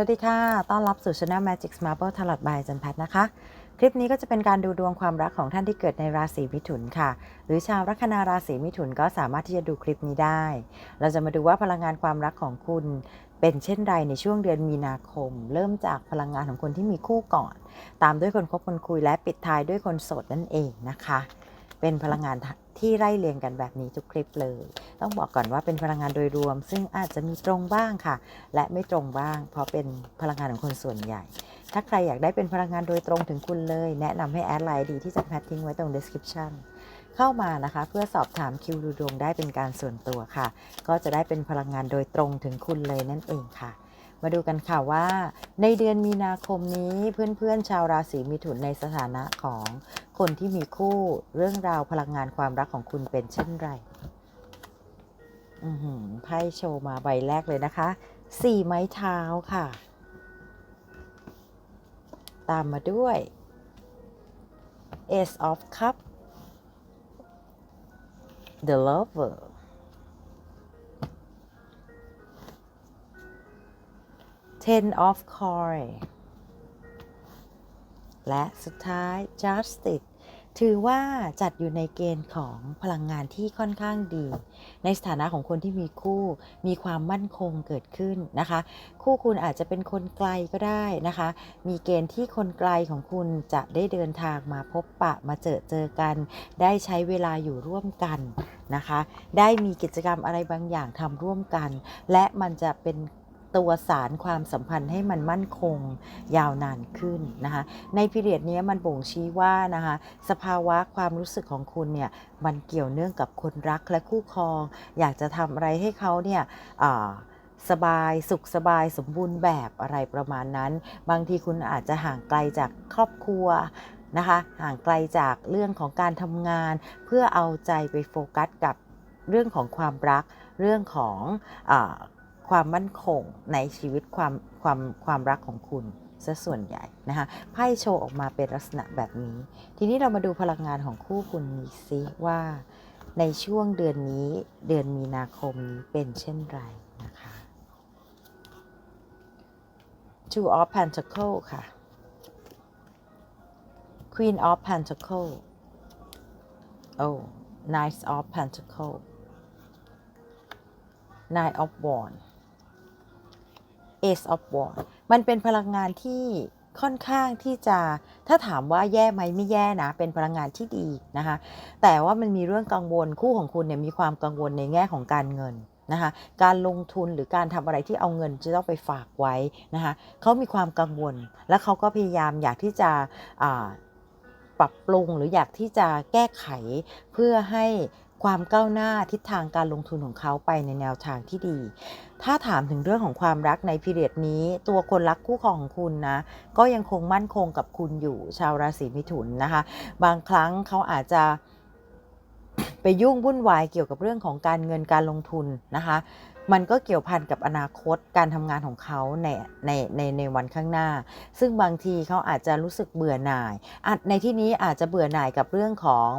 สวัสดีค่ะ ต้อนรับสู่ Channel Magic Marble Tarot by จันพัฒนะคะ คลิปนี้ก็จะเป็นการดูดวงความรักของท่านที่เกิดในราศีมิถุนค่ะ หรือชาวลัคนาราศีมิถุนก็สามารถที่จะดูคลิปนี้ได้ เราจะมาดูว่าพลังงานความรักของคุณเป็นเช่นไรในช่วงเดือนมีนาคม เริ่มจากพลังงานของคนที่มีคู่ก่อน ตามด้วยคนคบคนคุยและปิดท้ายด้วยคนโสดนั่นเองนะคะ เป็นพลังงานที่ไล่เรียงกันแบบนี้ทุกคลิปเลย ต้องบอกก่อนว่าเป็นพลังงานโดยรวม ซึ่งอาจจะมีตรงบ้างค่ะ และไม่ตรงบ้าง เพราะเป็นพลังงานของคนส่วนใหญ่ ถ้าใครอยากได้เป็นพลังงานโดยตรงถึงคุณเลย แนะนำให้แอดไลน์ดีที่จะแพททิ้งไว้ตรง description เข้ามานะคะ เพื่อสอบถามคิวดูดวงได้เป็นการส่วนตัวค่ะ ก็จะได้เป็นพลังงานโดยตรงถึงคุณเลยนั่นเองค่ะ มาดูกันค่ะว่า ในเดือนมีนาคมนี้เพื่อนๆชาวราศีมิถุนในสถานะของคนที่มีคู่เรื่องราวพลังงานความรักของคุณเป็นเช่นไรอือหือไพ่โชว์มาใบแรกเลยนะคะสี่ไม้เท้าค่ะ ตามมาด้วย Ace of Cup The Lover Ten of Coin และสุดท้าย Justice ถือว่าจัดอยู่ในเกณฑ์ของพลังงานที่ค่อนข้างดี ในสถานะของคนที่มีคู่มีความมั่นคงเกิดขึ้นนะคะ คู่คุณอาจจะเป็นคนไกลก็ได้นะคะ มีเกณฑ์ที่คนไกลของคุณจะได้เดินทางมาพบปะมาเจอเจอกัน ได้ใช้เวลาอยู่ร่วมกันนะคะ ได้มีกิจกรรมอะไรบางอย่างทำร่วมกัน และมันจะเป็น ตัวสารความสัมพันธ์ให้มันมั่นคงยาวนานขึ้นนะคะในพิเรียดนี้มันบ่งชี้ว่านะคะสภาวะความรู้สึกของคุณเนี่ยมันเกี่ยวเนื่องกับคนรักและคู่ครอง อยากจะทำอะไรให้เขาเนี่ยสบายสุขสบายสมบูรณ์แบบอะไรประมาณนั้น บางทีคุณอาจจะห่างไกลจากครอบครัวนะคะห่างไกลจากเรื่องของการทำงาน เพื่อเอาใจไปโฟกัสกับเรื่องของความรักเรื่องของอ ความมั่นคงในชีวิตความความความรักของคุณซะส่วนใหญ่นะคะไพ่โชว์ออกมาเป็นลักษณะแบบนี้ ทีนี้เรามาดูพลังงานของคู่คุณนี้ซิว่าในช่วงเดือนนี้เดือนมีนาคมนี้เป็นเช่นไรนะคะ Two of Pentacles ค่ะ Queen of PentaclesOh Knight of Pentacles Nine of Wands Ace of Wands มันเป็นพลังงานที่ค่อนข้างที่จะถ้าถามว่าแย่ไหมไม่แย่นะ เป็นพลังงานที่ดีนะคะ แต่ว่ามันมีเรื่องกังวลคู่ของคุณเนี่ยมีความกังวลในแง่ของการเงินนะคะการลงทุนหรือการทำอะไรที่เอาเงินจะต้องไปฝากไว้นะคะเขามีความกังวล และเขาก็พยายามอยากที่จะปรับปรุงหรืออยากที่จะแก้ไขเพื่อให้ความก้าวหน้าทิศทางการลงทุนของเขาไปในแนวทางที่ดี ถ้าถามถึงเรื่องของความรักในพีเรียดนี้ ตัวคนรักคู่ครองของคุณนะ ก็ยังคงมั่นคงกับคุณอยู่ชาวราศีมิถุนนะคะ บางครั้งเขาอาจจะไปยุ่งวุ่นวายเกี่ยวกับเรื่องของการเงินการลงทุนนะคะ มันก็เกี่ยวพันกับอนาคตการทำงานของเขาในในในในวันข้างหน้า ซึ่งบางทีเขาอาจจะรู้สึกเบื่อหน่ายในที่นี้อาจจะเบื่อหน่ายกับเรื่องของ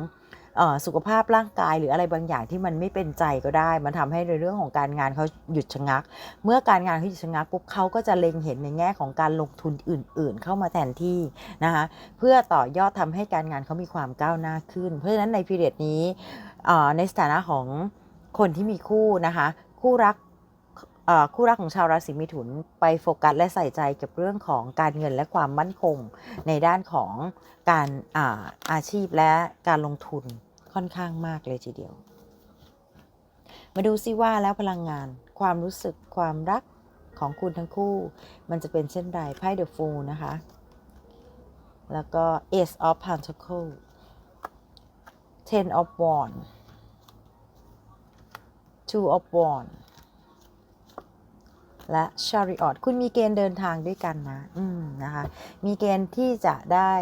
สุขภาพร่างกายหรืออะไรบางอย่างที่มันไม่เป็นใจก็ได้ มันทำให้ในเรื่องของการงานเขาหยุดชะงัก เมื่อการงานเขาหยุดชะงักปุ๊บเขาก็จะเล็งเห็นในแง่ของการลงทุนอื่น ๆ เข้ามาแทนที่นะคะเพื่อต่อยอดทำให้การงานเขามีความก้าวหน้าขึ้น เพราะฉะนั้นในพีเรียดนี้เออในสถานะของคนที่มีคู่นะคะคู่รักเออคู่รักของชาวราศีมิถุนไปโฟกัสและใส่ใจกับเรื่องของการเงินและความมั่นคง ในด้านของการอาอาชีพและการลงทุน ค่อนข้างมากเลยทีเดียว มาดูซิว่าแล้วพลังงาน ความรู้สึกความรักของคุณทั้งคู่ มันจะเป็นเช่นไรไพ่เดอะฟูนะคะ แล้วก็ Ace of Pentacle Ten of Wands Two of Wands และ Chariot คุณมีเกณฑ์เดินทางด้วยกันนะ อืมนะคะ มีเกณฑ์ที่จะได้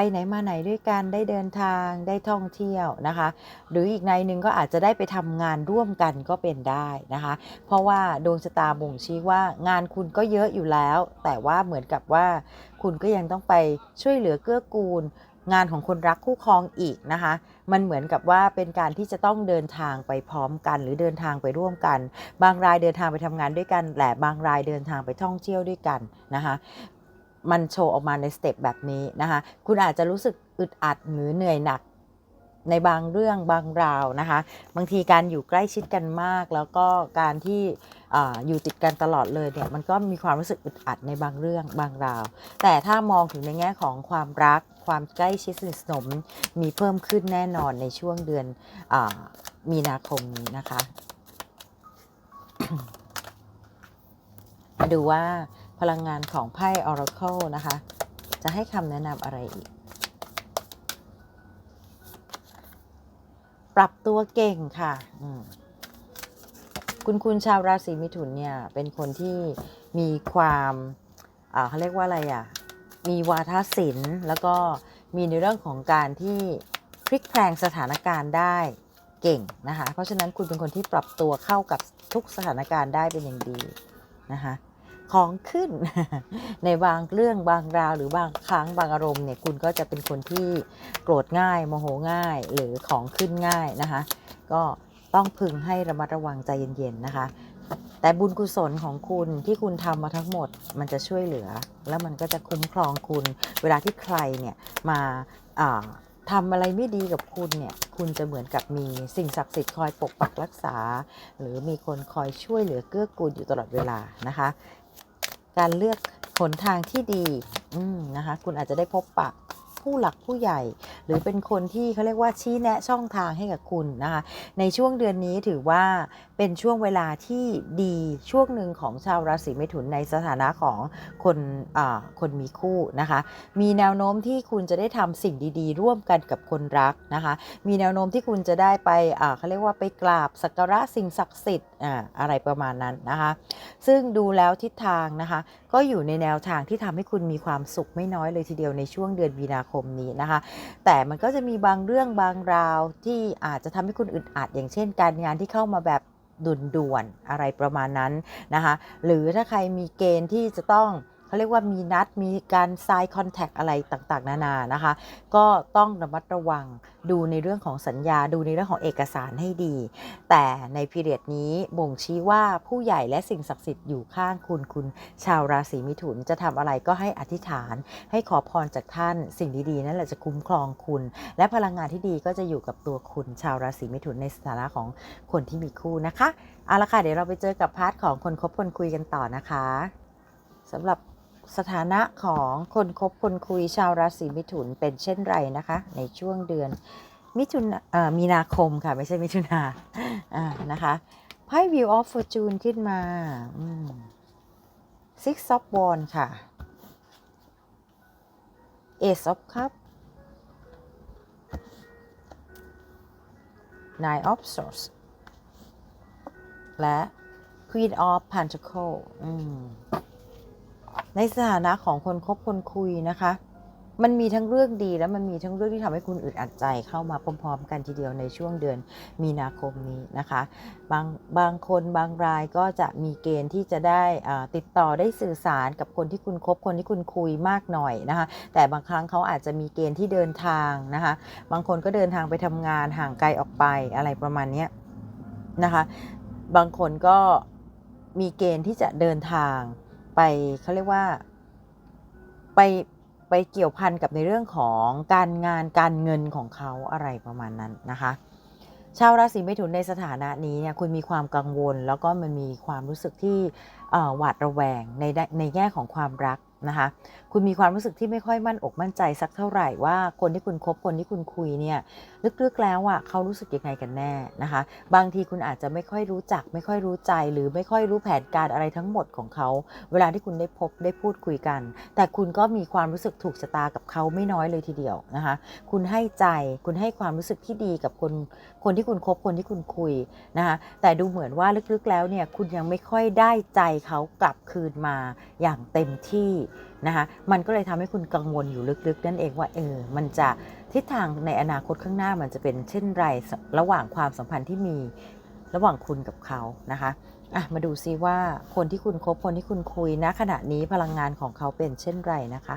ไปไหนมาไหนด้วยกันได้เดินทางได้ท่องเที่ยวนะคะ หรืออีกในหนึ่งก็อาจจะได้ไปทำงานร่วมกันก็เป็นได้นะคะ เพราะว่าดวงชะตาบ่งชี้ว่างานคุณก็เยอะอยู่แล้ว แต่ว่าเหมือนกับว่า คุณก็ยังต้องไปช่วยเหลือเกื้อกูล งานของคนรักคู่ครองอีกนะคะ มันเหมือนกับว่าเป็นการที่จะต้องเดินทางไปพร้อมกัน หรือเดินทางไปร่วมกัน บางรายเดินทางไปทำงานด้วยกันแต่บางรายเดินทางไปท่องเที่ยวด้วยกันนะคะ มันโชว์ออกมาในสเต็ปแบบนี้นะคะ คุณอาจจะรู้สึกอึดอัดหรือเหนื่อยหนักในบางเรื่องบางราวนะคะ บางทีการอยู่ใกล้ชิดกันมาก แล้วก็การที่ออยู่ติดกันตลอดเลยเนี่ยมันก็มีความรู้สึกอึดอัดในบางเรื่องบางราว แต่ถ้ามองถึงในแง่ของความรัก ความใกล้ชิดสนิทสนมมีเพิ่มขึ้นแน่นอนในช่วงเดือนอมีนาคมนี้นะคะ มาดูว่า พลังงานของไพ่ Oracle นะคะ จะให้คำแนะนำอะไรอีก ปรับตัวเก่งค่ะ คุณคุณชาวราศีมิถุนเนี่ย เป็นคนที่มีความเขาเรียกว่าอะไรอะ มีวาทศิลป์ แล้วก็มีในเรื่องของการที่พลิกแพลงสถานการณ์ได้เก่งนะคะ เพราะฉะนั้นคุณเป็นคนที่ปรับตัวเข้ากับทุกสถานการณ์ได้เป็นอย่างดีนะคะ ของขึ้น ในบางเรื่องบางราวหรือบางครั้งบางอารมณ์เนี่ยคุณก็จะเป็นคนที่โกรธง่ายโมโหง่าย หรือของขึ้นง่ายนะคะ ก็ต้องพึงให้ระมัดระวังใจเย็นๆนะคะ แต่บุญกุศลของคุณที่คุณทำมาทั้งหมดมันจะช่วยเหลือ แล้วมันก็จะคุ้มครองคุณ เวลาที่ใครเนี่ยมาทำอะไรไม่ดีกับคุณเนี่ย คุณจะเหมือนกับมีสิ่งศักดิ์สิทธิ์คอยปกปักรักษา หรือมีคนคอยช่วยเหลือเกื้อกูลอยู่ตลอดเวลานะคะ การเลือกหนทางที่ดีนะคะ คุณอาจจะได้พบปะผู้หลักผู้ใหญ่ หรือเป็นคนที่เขาเรียกว่าชี้แนะช่องทางให้กับคุณนะคะ ในช่วงเดือนนี้ถือว่า เป็นช่วงเวลาที่ดีช่วงหนึ่งของชาวราศีเมถุนในสถานะของคนอ่าคนมีคู่นะคะ มีแนวโน้มที่คุณจะได้ทำสิ่งดีๆ ร่วมกันกับคนรักนะคะ มีแนวโน้มที่คุณจะได้ไปอ่าเขาเรียกว่าไปกราบสักการะสิ่งศักดิ์สิทธิ์อ่าอะไรประมาณนั้นนะคะ ซึ่งดูแล้วทิศทางนะคะ ก็อยู่ในแนวทางที่ทำให้คุณมีความสุขไม่น้อยเลยทีเดียวในช่วงเดือนมีนาคมนี้นะคะ แต่มันก็จะมีบางเรื่องบางราวที่อาจจะทำให้คุณอึดอัดอย่างเช่น การงานที่เข้ามาแบบ ด่วนๆอะไรประมาณนั้นนะคะหรือถ้าใครมีเกณฑ์ที่จะต้อง เขาเรียกว่ามีนัดมีการไซน์คอนแทคอะไรต่างๆ นานานะคะ ก็ต้องระมัดระวังดูในเรื่องของสัญญาดูในเรื่องของเอกสารให้ดี แต่ในพีเรียดนี้บ่งชี้ว่าผู้ใหญ่และสิ่งศักดิ์สิทธิ์อยู่ข้างคุณคุณชาวราศีมิถุนจะทำอะไรก็ให้อธิษฐาน ให้ขอพรจากท่านสิ่งดีๆ นั่นแหละจะคุ้มครองคุณ และพลังงานที่ดีก็จะอยู่กับตัวคุณชาวราศีมิถุนในสถานะของคนที่มีคู่นะคะเอาละค่ะเดี๋ยวเราไปเจอกับพาร์ทของคนคบคนคุยกันต่อนะคะสำหรับ สถานะของคนคบคนคุยชาวราศีมิถุนเป็นเช่นไรนะคะ ในช่วงเดือนมิถุนเอ่อมีนาคมค่ะ ไม่ใช่มิถุนาอ่านะคะไพ่ View of Fortune ขึ้นมา Six of Wands ค่ะ Ace of Cup Nine of Swords และ Queen of Pentacle อืม ในสถานะของคนคบคนคุยนะคะ มันมีทั้งเรื่องดีและมันมีทั้งเรื่องที่ทำให้คุณอึดอัดใจเข้ามาพร้อมๆ กันทีเดียวในช่วงเดือนมีนาคมนี้นะคะ บางบางคนบางรายก็จะมีเกณฑ์ที่จะได้ติดต่อได้สื่อสารกับคนที่คุณคบคนที่คุณคุยมากหน่อยนะคะ แต่บางครั้งเขาอาจจะมีเกณฑ์ที่เดินทางนะคะ บางคนก็เดินทางไปทำงานห่างไกลออกไปอะไรประมาณนี้นะคะ บางคนก็มีเกณฑ์ที่จะเดินทาง ไปเขาเรียกว่าไปไปเกี่ยวพันกับในเรื่องของการงานการเงินของเขาอะไรประมาณนั้นนะคะ ชาวราศีเมถุนในสถานะนี้เนี่ยคุณมีความกังวล แล้วก็มันมีความรู้สึกที่อ่อหวาดระแวงในในแง่ของความรัก นะคะคุณมีความรู้สึกที่ไม่ค่อยมั่นอกมั่นใจสักเท่าไหร่ว่าคนที่คุณคบคนที่คุณคุยเนี่ยลึกๆแล้วอะเขารู้สึกยังไงกันแน่นะคะ บางทีคุณอาจจะไม่ค่อยรู้จัก ไม่ค่อยรู้ใจ หรือไม่ค่อยรู้แผนการอะไรทั้งหมดของเขา เวลาที่คุณได้พบได้พูดคุยกัน แต่คุณก็มีความรู้สึกถูกชะตากับเขาไม่น้อยเลยทีเดียวนะคะคุณให้ใจคุณให้ความรู้สึกที่ดีกับคนคนที่คุณคบคนที่คุณคุยนะคะแต่ดูเหมือนว่าลึกๆแล้วเนี่ยคุณยังไม่ค่อยได้ใจเขากลับคืนมาอย่างเต็มที่นะคะมันก็เลยทำให้คุณกังวลอยู่ลึกๆ นั่นเองว่าเออมันจะทิศทางในอนาคตข้างหน้ามันจะเป็นเช่นไรระหว่างความสัมพันธ์ที่มีระหว่างคุณกับเขานะคะอะมาดูซิว่าคนที่คุณคบคนที่คุณคุยณขณะนี้พลังงานของเขาเป็นเช่นไรนะคะ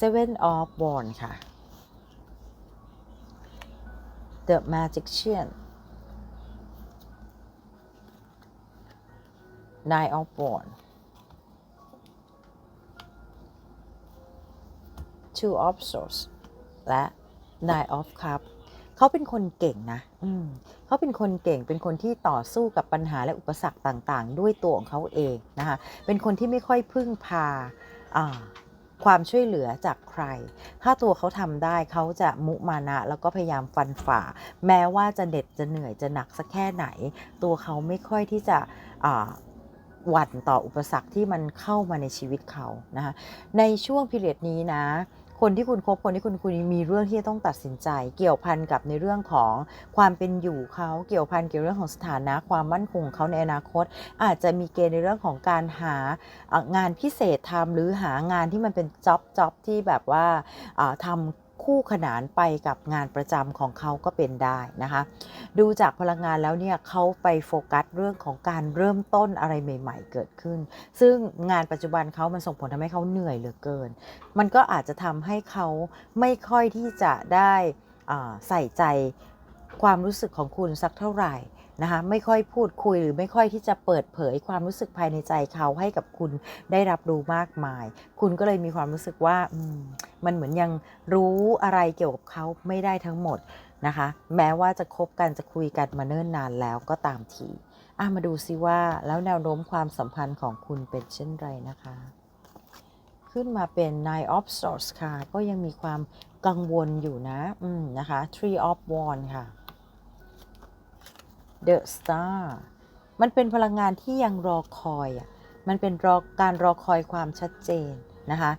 seven of wands ค่ะ the magician nine of wands two of swords และ nine of cup เขาเป็นคนเก่งนะเขาเป็นคนเก่ง เป็นคนที่ต่อสู้กับปัญหาและอุปสรรคต่างๆ ด้วยตัวของเขาเองนะคะ เป็นคนที่ไม่ค่อยพึ่งพาความช่วยเหลือจากใคร ถ้าตัวเขาทำได้เขาจะมุมานะ แล้วก็พยายามฟันฝ่า แม้ว่าจะเด็ดจะเหนื่อยจะหนักสักแค่ไหน ตัวเขาไม่ค่อยที่จะหวั่นต่ออุปสรรคที่มันเข้ามาในชีวิตเขานะคะในช่วงพิเรียดนี้นะ คนที่คุณคบคนที่คุณคุยมีเรื่องที่ต้องตัดสินใจ เกี่ยวพันกับในเรื่องของความเป็นอยู่เขาเกี่ยวพันเกี่ยวเรื่องของสถานะความมั่นคงเขาในอนาคต อาจจะมีเกณฑ์ในเรื่องของการหางานพิเศษทำหรือหางานที่มันเป็นจ็อบจ็อบที่แบบว่าอ่าทำ คู่ขนานไปกับงานประจำของเขาก็เป็นได้นะคะ ดูจากพลังงานแล้วเนี่ยเขาไปโฟกัสเรื่องของการเริ่มต้นอะไรใหม่ ๆ เกิดขึ้น ซึ่งงานปัจจุบันเขามันส่งผลทำให้เขาเหนื่อยเหลือเกิน มันก็อาจจะทำให้เขาไม่ค่อยที่จะได้ใส่ใจความรู้สึกของคุณสักเท่าไหร่ นะคะไม่ค่อยพูดคุยหรือไม่ค่อยที่จะเปิดเผยความรู้สึกภายในใจเขาให้กับคุณได้รับรู้มากมาย คุณก็เลยมีความรู้สึกว่าอืมมันเหมือนยังรู้อะไรเกี่ยวกับเขาไม่ได้ทั้งหมดนะคะ แม้ว่าจะคบกันจะคุยกันมาเนิ่นนานแล้วก็ตามทีอะมาดูซิว่าแล้วแนวโน้มความสัมพันธ์ของคุณเป็นเช่นไรนะคะ ขึ้นมาเป็น Nine of Swords ค่ะ ก็ยังมีความกังวลอยู่นะ อืมนะคะ Three of Wands ค่ะ The Star มันเป็นพลังงานที่ยังรอคอยอะมันเป็นรอการรอคอยความชัดเจนนะคะ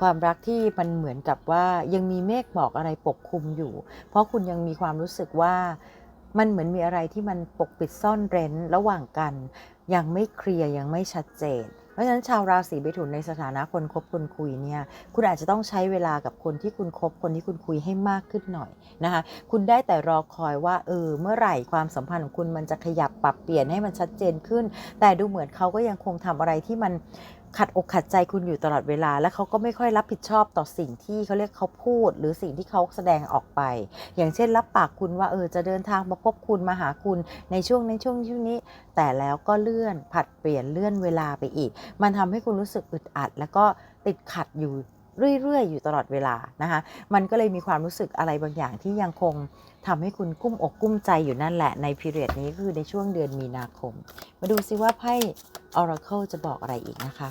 ความรักที่มันเหมือนกับว่ายังมีเมฆหมอกอะไรปกคลุมอยู่ เพราะคุณยังมีความรู้สึกว่ามันเหมือนมีอะไรที่มันปกปิดซ่อนเร้นระหว่างกัน ยังไม่เคลียร์ยังไม่ชัดเจน เพราะฉะนั้นชาวราศีเมถุนในสถานะคนคบคนคุยเนี่ยคุณอาจจะต้องใช้เวลากับคนที่คุณคบคนที่คุณคุยให้มากขึ้นหน่อยนะคะคุณได้แต่รอคอยว่าเออเมื่อไหร่ความสัมพันธ์ของคุณมันจะขยับปรับเปลี่ยนให้มันชัดเจนขึ้น แต่ดูเหมือนเขาก็ยังคงทำอะไรที่มัน ขัดอกขัดใจคุณอยู่ตลอดเวลา และเขาก็ไม่ค่อยรับผิดชอบต่อสิ่งที่เขาเรียกเขาพูด หรือสิ่งที่เขาแสดงออกไป อย่างเช่นรับปากคุณว่าเออจะเดินทางมาพบคุณมาหาคุณในช่วงในช่วงช่วงนี้ แต่แล้วก็เลื่อนผัดเปลี่ยนเลื่อนเวลาไปอีก มันทำให้คุณรู้สึกอึดอัด แล้วก็ติดขัดอยู่ เรื่อยๆ อยู่ตลอดเวลานะคะมันก็เลยมีความรู้สึกอะไรบางอย่างที่ยังคงทำให้คุณกุ้มอกกุ้มใจอยู่นั่นแหละในพีเรียดนี้คือในช่วงเดือนมีนาคม มาดูซิว่าไพ่ Oracle จะบอกอะไรอีกนะคะ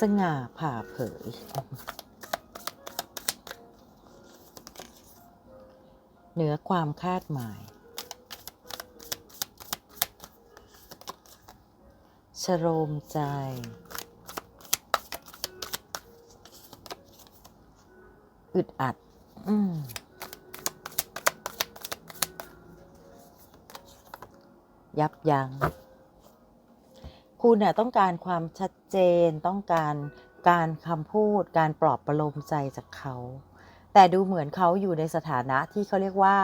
สง่าผ่าเผย เหนือความคาดหมาย ชโรมใจ อึดอัด อืมยับยัง้ง คุณน่ะต้องการความชัดเจน ต้องการการคำพูด การปลอบประโลมใจจากเขา แต่ดูเหมือนเขาอยู่ในสถานะที่เขาเรียกว่า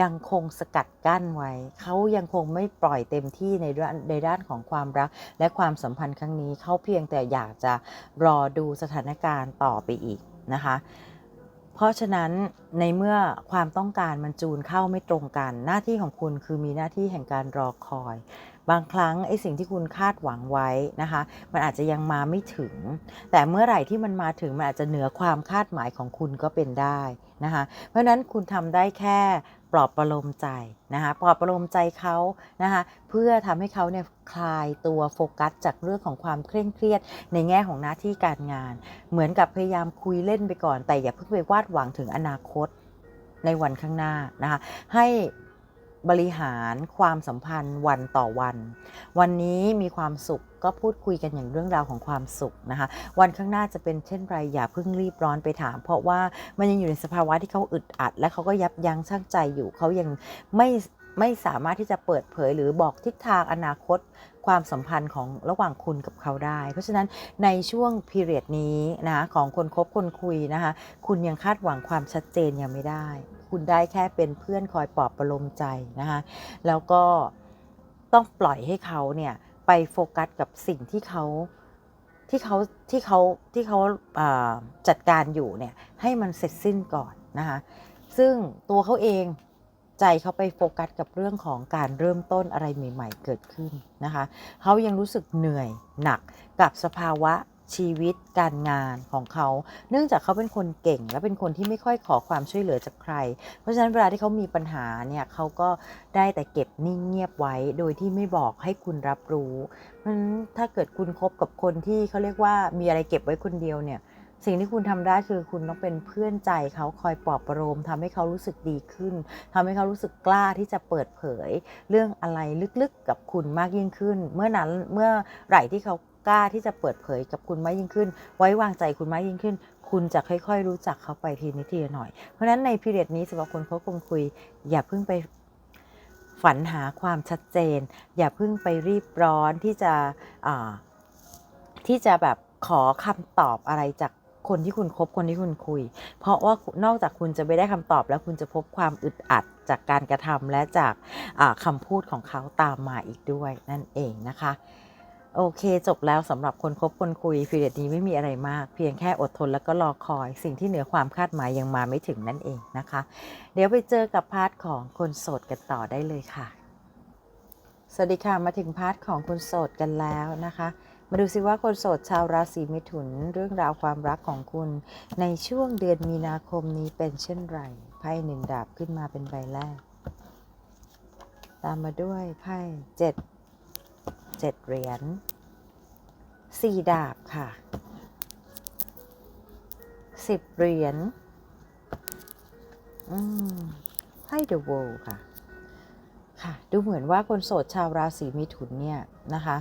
ยังคงสกัดกั้นไว้ เขายังคงไม่ปล่อยเต็มที่ในด้านในด้านของความรัก และความสัมพันธ์ครั้งนี้ เขาเพียงแต่อยากจะรอดูสถานการณ์ต่อไปอีกนะคะ เพราะฉะนั้นในเมื่อความต้องการมันจูนเข้าไม่ตรงกัน หน้าที่ของคุณคือมีหน้าที่แห่งการรอคอย บางครั้งไอ้สิ่งที่คุณคาดหวังไว้นะคะ มันอาจจะยังมาไม่ถึง แต่เมื่อไหร่ที่มันมาถึงมันอาจจะเหนือความคาดหมายของคุณก็เป็นได้นะคะ เพราะนั้นคุณทำได้แค่ปลอบประโลมใจนะคะปลอบประโลมใจเขานะคะเพื่อทำให้เขาเนี่ยคลายตัวโฟกัสจากเรื่องของความเคร่งเครียดในแง่ของหน้าที่การงาน เหมือนกับพยายามคุยเล่นไปก่อน แต่อย่าเพิ่งไปวาดหวังถึงอนาคตในวันข้างหน้านะคะให้ บริหารความสัมพันธ์วันต่อวัน วันนี้มีความสุขก็พูดคุยกันอย่างเรื่องราวของความสุขนะคะ วันข้างหน้าจะเป็นเช่นไรอย่าเพิ่งรีบร้อนไปถาม เพราะว่ามันยังอยู่ในสภาวะที่เขาอึดอัด และเขาก็ยับยั้งชั่งใจอยู่เขายังไม่ไม่สามารถที่จะเปิดเผยหรือบอกทิศทางอนาคต ความสัมพันธ์ของระหว่างคุณกับเขาได้ เพราะฉะนั้นในช่วงพีเรียดนี้นะของคนคบคนคุยนะคะ คุณยังคาดหวังความชัดเจนยังไม่ได้ คุณได้แค่เป็นเพื่อนคอยปลอบประโลมใจนะคะแล้วก็ต้องปล่อยให้เขาเนี่ยไปโฟกัสกับสิ่งที่เขาที่เขาที่เขาที่เขาาจัดการอยู่เนี่ยให้มันเสร็จสิ้นก่อนนะคะซึ่งตัวเขาเอง ใจเขาไปโฟกัสกับเรื่องของการเริ่มต้นอะไรใหม่ ๆ เกิดขึ้นนะคะเขายังรู้สึกเหนื่อยหนักกับสภาวะชีวิตการงานของเขา เนื่องจากเขาเป็นคนเก่ง และเป็นคนที่ไม่ค่อยขอความช่วยเหลือจากใคร เพราะฉะนั้นเวลาที่เขามีปัญหาเนี่ยเขาก็ได้แต่เก็บนิ่งเงียบไว้ โดยที่ไม่บอกให้คุณรับรู้เพราะฉะนั้นถ้าเกิดคุณคบกับคนที่เขาเรียกว่ามีอะไรเก็บไว้คนเดียวเนี่ย สิ่งที่คุณทำได้คือคุณต้องเป็นเพื่อนใจเขาคอยปลอบประโลมทำให้เขารู้สึกดีขึ้นทำให้เขารู้สึกกล้าที่จะเปิดเผย เรื่องอะไรลึกๆกับคุณมากยิ่งขึ้น เมื่อนั้นเมื่อไหร่ที่เขากล้าที่จะเปิดเผยกับคุณมากยิ่งขึ้น ไว้วางใจคุณมากยิ่งขึ้น คุณจะค่อยๆ รู้จักเขาไปทีนิดทีละหน่อย เพราะฉะนั้นในพีเรียดนี้สำหรับคนเขาคงคุย อย่าเพิ่งไปฝันหาความชัดเจน อย่าเพิ่งไปรีบร้อนที่จะที่จะแบบขอคำตอบอะไรจาก คนที่คุณคบคนที่คุณคุย เพราะว่านอกจากคุณจะไม่ได้คำตอบแล้วคุณจะพบความอึดอัดจากการกระทำและจากอ่าคำพูดของเขาตามมาอีกด้วยนั่นเองนะคะโอเค จบแล้วสำหรับคนคบคนคุยพีเรียดนี้ไม่มีอะไรมาก เพียงแค่อดทนแล้วก็รอคอย สิ่งที่เหนือความคาดหมายยังมาไม่ถึงนั่นเองนะคะ เดี๋ยวไปเจอกับพาร์ทของคนโสดกันต่อได้เลยค่ะ สวัสดีค่ะ มาถึงพาร์ทของคนโสดกันแล้วนะคะ มาดูซิว่าคนโสดชาวราศีมิถุนเรื่องราวความรักของคุณ ในช่วงเดือนมีนาคมนี้เป็นเช่นไรไพ่หนึ่งดาบขึ้นมาเป็นใบแรก ตามมาด้วยไพ่เจ็ดเจ็ดเหรียญสี่ดาบค่ะสิบเหรียญอืมไพ่ The World ค่ะ ค่ะ ดูเหมือนว่าคนโสดชาวราศีมิถุนเนี่ยนะคะ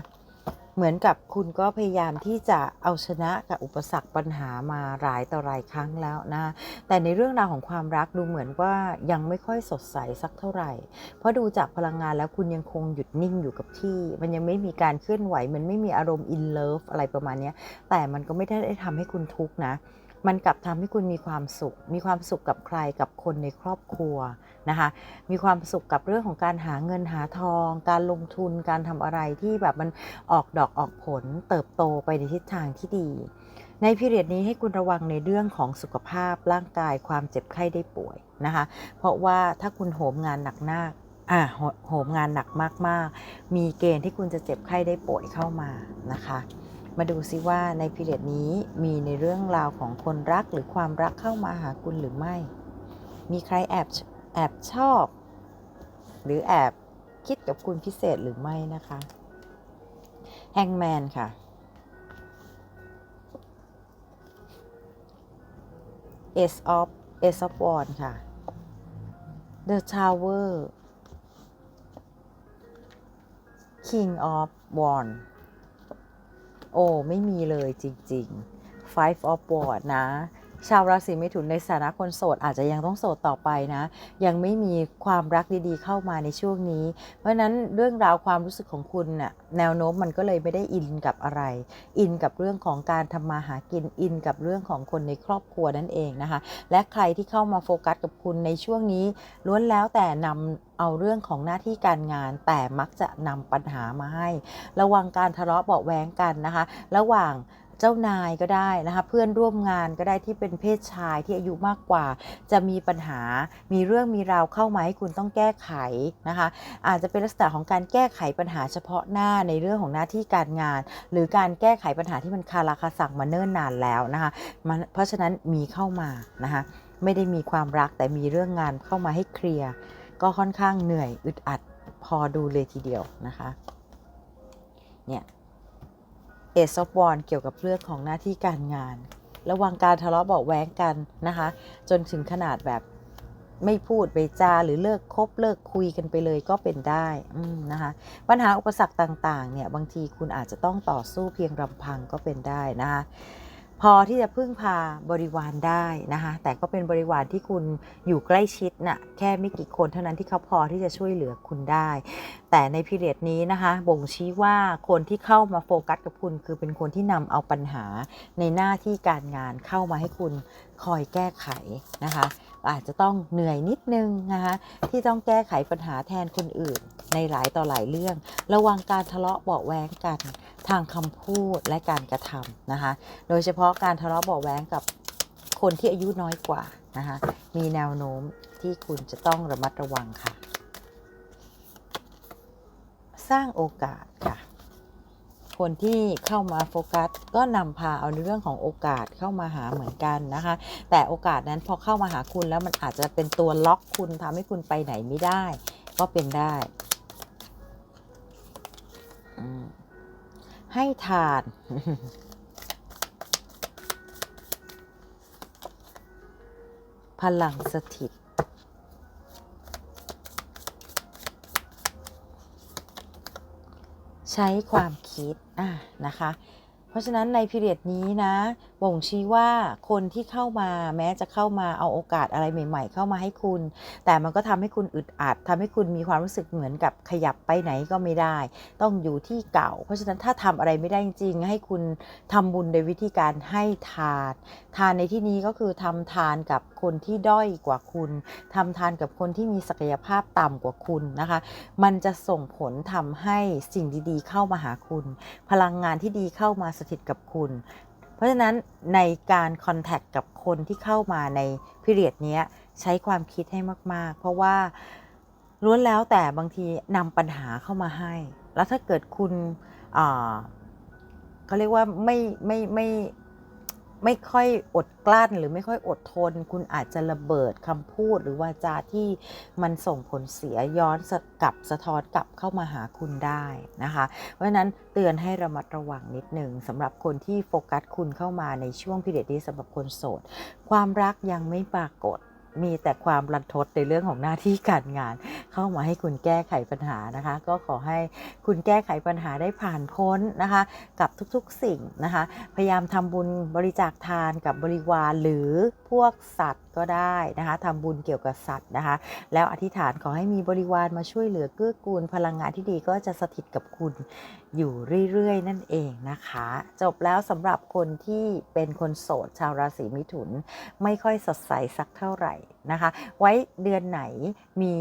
เหมือนกับคุณก็พยายามที่จะเอาชนะกับอุปสรรคปัญหามาหลายต่อหลายครั้งแล้วนะ แต่ในเรื่องราวของความรักดูเหมือนว่ายังไม่ค่อยสดใสสักเท่าไหร่ เพราะดูจากพลังงานแล้วคุณยังคงหยุดนิ่งอยู่กับที่ มันยังไม่มีการเคลื่อนไหว มันไม่มีอารมณ์ in love อะไรประมาณนี้แต่มันก็ไม่ได้ทำให้คุณทุกข์นะ มันกลับทำให้คุณมีความสุข มีความสุขกับใครกับคนในครอบครัวนะคะ มีความสุขกับเรื่องของการหาเงินหาทอง การลงทุนการทำอะไรที่แบบมันออกดอกออกผลเติบโตไปในทิศทางที่ดี ในพิเรียดนี้ให้คุณระวังในเรื่องของสุขภาพร่างกายความเจ็บไข้ได้ป่วยนะคะ เพราะว่าถ้าคุณโหมงานหนักหน้าอ่าโหโหมงานหนักมากๆ มีเกณฑ์ที่คุณจะเจ็บไข้ได้ป่วยเข้ามานะคะ มาดูซิว่าในพิเรียดนี้มีในเรื่องราวของคนรักหรือความรักเข้ามาหาคุณหรือไม่ มีใครแอบแอบชอบ หรือแอบคิดกับคุณพิเศษหรือไม่นะคะแฮงแมนค่ะ Ace of Ace of Wands ค่ะ The Tower King of Wands โอ้ ไม่มีเลยจริงๆ Five of w a r d นะ ชาวราศีเมถุนในสถานะคนโสดอาจจะยังต้องโสดต่อไปนะ ยังไม่มีความรักดีๆ เข้ามาในช่วงนี้ เพราะฉะนั้นเรื่องราวความรู้สึกของคุณน่ะแนวโน้มมันก็เลยไม่ได้อินกับอะไร อินกับเรื่องของการทำมาหากินอินกับเรื่องของคนในครอบครัวนั่นเองนะคะ และใครที่เข้ามาโฟกัสกับคุณในช่วงนี้ล้วนแล้วแต่นำเอาเรื่องของหน้าที่การงาน แต่มักจะนำปัญหามาให้ ระวังการทะเลาะเบาแวงกันนะคะ ระหว่าง เจ้านายก็ได้นะคะเพื่อนร่วมงานก็ได้ที่เป็นเพศชายที่อายุมากกว่า จะมีปัญหามีเรื่องมีราวเข้ามาให้คุณต้องแก้ไขนะคะอาจจะเป็นลักษณะของการแก้ไขปัญหาเฉพาะหน้าในเรื่องของหน้าที่การงาน หรือการแก้ไขปัญหาที่มันคาราคาสั่งมาเนิ่นนานแล้วนะคะเพราะฉะนั้นมีเข้ามานะคะไม่ได้มีความรักแต่มีเรื่องงานเข้ามาให้เคลียร์ก็ค่อนข้างเหนื่อยอึดอัดพอดูเลยทีเดียวนะคะเนี่ย เอซอฟวอนเกี่ยวกับเรื่องของหน้าที่การงาน ระวังการทะเลาะเบาแว้งกันนะคะ จนถึงขนาดแบบไม่พูดไปจาหรือเลิกคบเลิกคุยกันไปเลยก็เป็นได้นะคะ ปัญหาอุปสรรคต่างๆเนี่ยบางทีคุณอาจจะต้องต่อสู้เพียงลำพังก็เป็นได้นะคะ พอที่จะพึ่งพาบริวารได้นะคะแต่ก็เป็นบริวารที่คุณอยู่ใกล้ชิดน่ะแค่ไม่กี่คนเท่านั้นที่เขาพอที่จะช่วยเหลือคุณได้ แต่ในพีเรียดนี้นะคะบ่งชี้ว่าคนที่เข้ามาโฟกัสกับคุณ คือเป็นคนที่นำเอาปัญหาในหน้าที่การงานเข้ามาให้คุณคอยแก้ไขนะคะอาจจะต้องเหนื่อยนิดนึงนะคะที่ต้องแก้ไขปัญหาแทนคนอื่นในหลายต่อหลายเรื่อง ระวังการทะเลาะเบาแว้งกัน ทางคำพูดและการกระทำนะคะ โดยเฉพาะการทะเลาะเบาะแว้งกับคนที่อายุน้อยกว่านะคะ มีแนวโน้มที่คุณจะต้องระมัดระวังค่ะ สร้างโอกาสค่ะ คนที่เข้ามาโฟกัสก็นำพาเอาในเรื่องของโอกาสเข้ามาหาเหมือนกันนะคะ แต่โอกาสนั้นพอเข้ามาหาคุณแล้วมันอาจจะเป็นตัวล็อกคุณทำให้คุณไปไหนไม่ได้ ก็เป็นได้ อืม ให้ทาน พลังสถิต ใช้ความคิดอะนะคะ เพราะฉะนั้นในพิเรียดนี้นะบ่งชี้ว่าคนที่เข้ามาแม้จะเข้ามาเอาโอกาสอะไรใหม่ ๆ เข้ามาให้คุณ แต่มันก็ทำให้คุณอึดอัดทำให้คุณมีความรู้สึกเหมือนกับขยับไปไหนก็ไม่ได้ ต้องอยู่ที่เก่า เพราะฉะนั้นถ้าทำอะไรไม่ได้จริงๆให้คุณทำบุญโดยวิธีการให้ทาน ทานในที่นี้ก็คือทำทานกับคนที่ด้อยกว่าคุณทำทานกับคนที่มีศักยภาพต่ำกว่าคุณนะคะ มันจะส่งผลทำให้สิ่งดีๆ เข้ามาหาคุณ พลังงานที่ดีเข้ามาสถิตกับคุณ ราะฉะนั้นในการคอนแทคกับคนที่เข้ามาในพิเรียดนี้ใช้ความคิดให้มาก ๆ เพราะว่าล้วนแล้วแต่บางทีนำปัญหาเข้ามาให้ แล้วถ้าเกิดคุณเขาเรียกว่าไม่ไม่ไม่ ไม่ค่อยอดกลั้นหรือไม่ค่อยอดทน คุณอาจจะระเบิดคำพูดหรือวาจาที่มันส่งผลเสียย้อนสกลับสะท้อนกลับเข้ามาหาคุณได้นะคะ เพราะฉะนั้นเตือนให้ระมัดระวังนิดหนึ่งสำหรับคนที่โฟกัสคุณเข้ามาในช่วงพิเรดนี้สำหรับคนโสด ความรักยังไม่ปรากฏ มีแต่ความรันทดในเรื่องของหน้าที่การงาน เข้ามาให้คุณแก้ไขปัญหานะคะ ก็ขอให้คุณแก้ไขปัญหาได้ผ่านพ้นนะคะ กับทุกๆสิ่งนะคะ พยายามทำบุญบริจาคทานกับบริวารหรือพวกสัตว์ก็ได้นะคะทำบุญเกี่ยวกับสัตว์นะคะ แล้วอธิษฐานขอให้มีบริวารมาช่วยเหลือเกื้อกูลพลังงานที่ดีก็จะสถิตกับคุณอยู่เรื่อยๆ นั่นเองนะคะ จบแล้วสำหรับคนที่เป็นคนโสดชาวราศีมิถุน ไม่ค่อยสดใสสักเท่าไหร่นะคะ ไว้เดือนไหนมี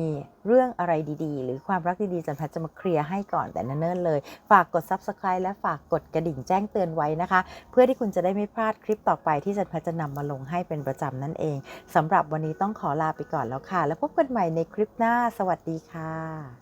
เรื่องอะไรดีๆ หรือความรักดีๆจันพัดจะมาเคลียร์ให้ก่อนแต่เนิ่นๆเลย ฝากกด Subscribe และฝากกดกระดิ่งแจ้งเตือนไว้นะคะ เพื่อที่คุณจะได้ไม่พลาดคลิปต่อไปที่จันพัดจะนำมาลงให้เป็นประจำนั่นเองสำหรับวันนี้ต้องขอลาไปก่อนแล้วค่ะ แล้วพบกันใหม่ในคลิปหน้า สวัสดีค่ะ